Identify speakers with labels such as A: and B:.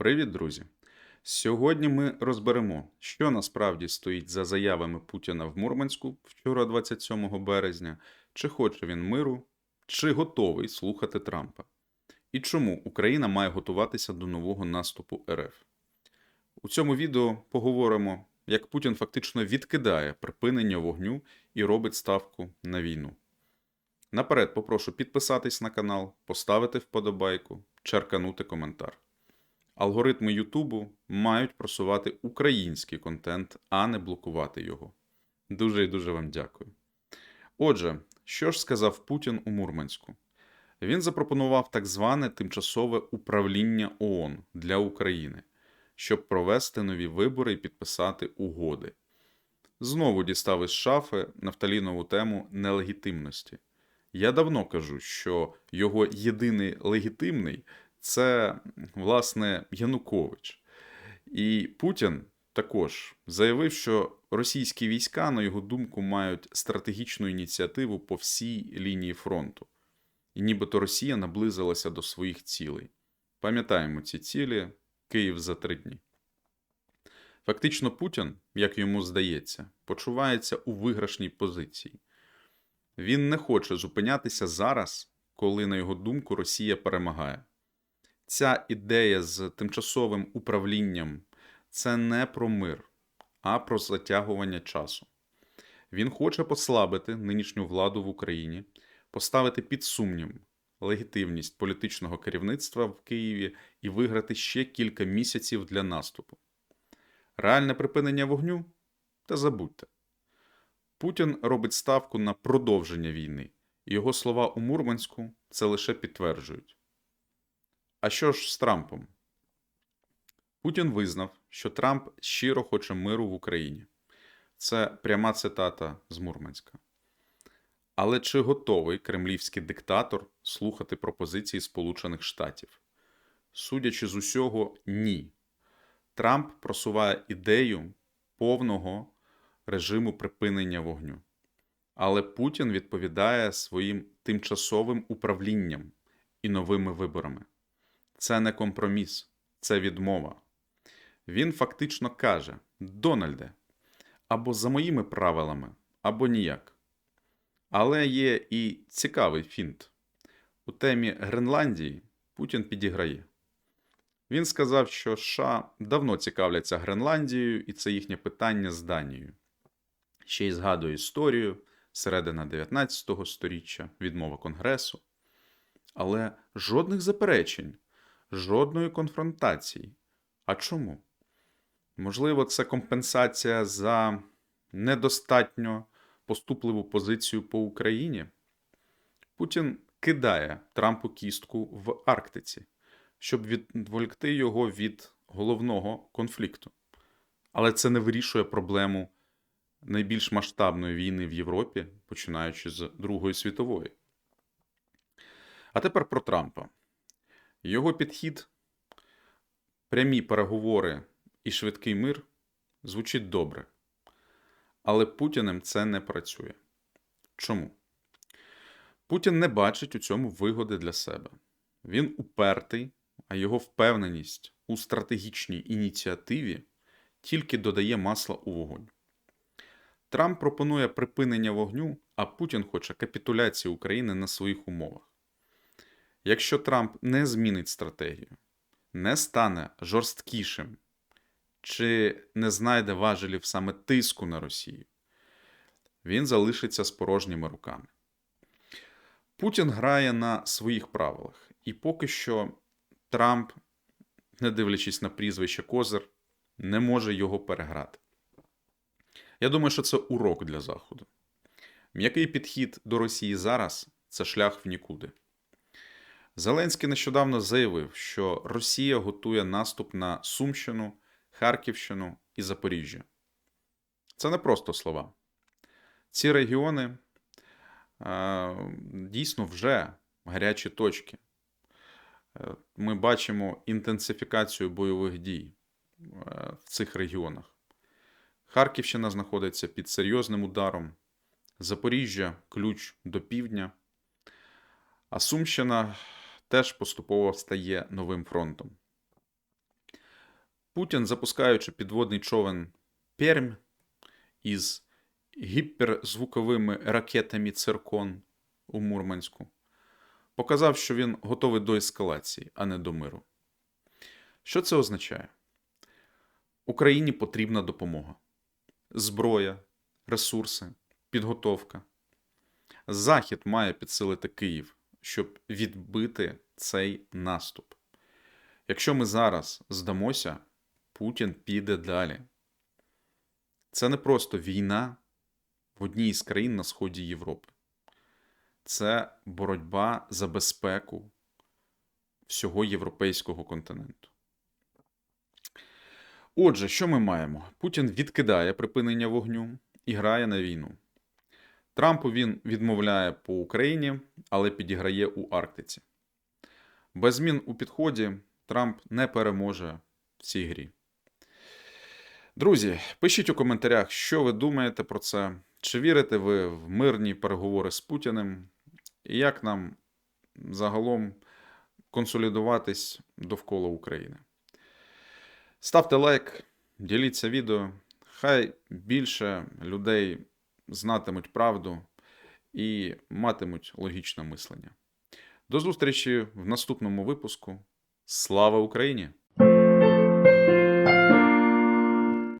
A: Привіт, друзі! Сьогодні ми розберемо, що насправді стоїть за заявами Путіна в Мурманську вчора, 27 березня, чи хоче він миру, чи готовий слухати Трампа, і чому Україна має готуватися до нового наступу РФ. У цьому відео поговоримо, як Путін фактично відкидає припинення вогню і робить ставку на війну. Наперед попрошу підписатись на канал, поставити вподобайку, черканути коментар. Алгоритми Ютубу мають просувати український контент, а не блокувати його. Дуже і дуже вам дякую. Отже, що ж сказав Путін у Мурманську? Він запропонував так зване тимчасове управління ООН для України, щоб провести нові вибори і підписати угоди. Знову дістав із шафи нафталінову тему нелегітимності. Я давно кажу, що його єдиний легітимний це, власне, Янукович. І Путін також заявив, що російські війська, на його думку, мають стратегічну ініціативу по всій лінії фронту. І нібито Росія наблизилася до своїх цілей. Пам'ятаємо ці цілі Київ за три дні. Фактично, Путін, як йому здається, почувається у виграшній позиції. Він не хоче зупинятися зараз, коли, на його думку, Росія перемагає. Ця ідея з тимчасовим управлінням це не про мир, а про затягування часу. Він хоче послабити нинішню владу в Україні, поставити під сумнів легітимність політичного керівництва в Києві і виграти ще кілька місяців для наступу. Реальне припинення вогню? Та забудьте. Путін робить ставку на продовження війни, і його слова у Мурманську це лише підтверджують. А що ж з Трампом? Путін визнав, що Трамп щиро хоче миру в Україні. Це пряма цитата з Мурманська. Але чи готовий кремлівський диктатор слухати пропозиції Сполучених Штатів? Судячи з усього, ні. Трамп просуває ідею повного режиму припинення вогню. Але Путін відповідає своїм тимчасовим управлінням і новими виборами. Це не компроміс, це відмова. Він фактично каже: Дональде, або за моїми правилами, або ніяк. Але є і цікавий фінт. У темі Гренландії Путін підіграє. Він сказав, що США давно цікавляться Гренландією, і це їхнє питання з Данією. Ще й згадує історію середина 19 століття, відмова Конгресу. Але жодних заперечень жодної конфронтації. А чому? Можливо, це компенсація за недостатньо поступливу позицію по Україні. Путін кидає Трампу кістку в Арктиці, щоб відволікти його від головного конфлікту. Але це не вирішує проблему найбільш масштабної війни в Європі, починаючи з Другої світової. А тепер про Трампа. Його підхід, прямі переговори і швидкий мир звучить добре. Але Путіним це не працює. Чому? Путін не бачить у цьому вигоди для себе. Він упертий, а його впевненість у стратегічній ініціативі тільки додає масла у вогонь. Трамп пропонує припинення вогню, а Путін хоче капітуляції України на своїх умовах. Якщо Трамп не змінить стратегію, не стане жорсткішим чи не знайде важелів саме тиску на Росію, він залишиться з порожніми руками. Путін грає на своїх правилах, і поки що Трамп, не дивлячись на прізвище Козир, не може його переграти. Я думаю, що це урок для Заходу. М'який підхід до Росії зараз це шлях в нікуди. Зеленський нещодавно заявив, що Росія готує наступ на Сумщину, Харківщину і Запоріжжя. Це не просто слова. Ці регіони е, дійсно вже гарячі точки. Е, ми бачимо інтенсифікацію бойових дій е, в цих регіонах. Харківщина знаходиться під серйозним ударом, Запоріжжя ключ до півдня, а Сумщина теж поступово стає новим фронтом. Путін, запускаючи підводний човен Пермь із гіперзвуковими ракетами Циркон у Мурманську, показав, що він готовий до ескалації, а не до миру. Що це означає? Україні потрібна допомога, зброя, ресурси, підготовка. Захід має підсилити Київ, щоб відбити цей наступ. Якщо ми зараз здамося, Путін піде далі. Це не просто війна в одній із країн на сході Європи. Це боротьба за безпеку всього європейського континенту. Отже, що ми маємо? Путін відкидає припинення вогню і грає на війну. Трампу він відмовляє по Україні, але підіграє у Арктиці. Без змін у підході Трамп не переможе в цій грі. Друзі, пишіть у коментарях, що ви думаєте про це. Чи вірите ви в мирні переговори з Путіним? І як нам загалом консолідуватись довкола України? Ставте лайк, діліться відео. Хай більше людей знатимуть правду і матимуть логічне мислення. До зустрічі в наступному випуску. Слава Україні!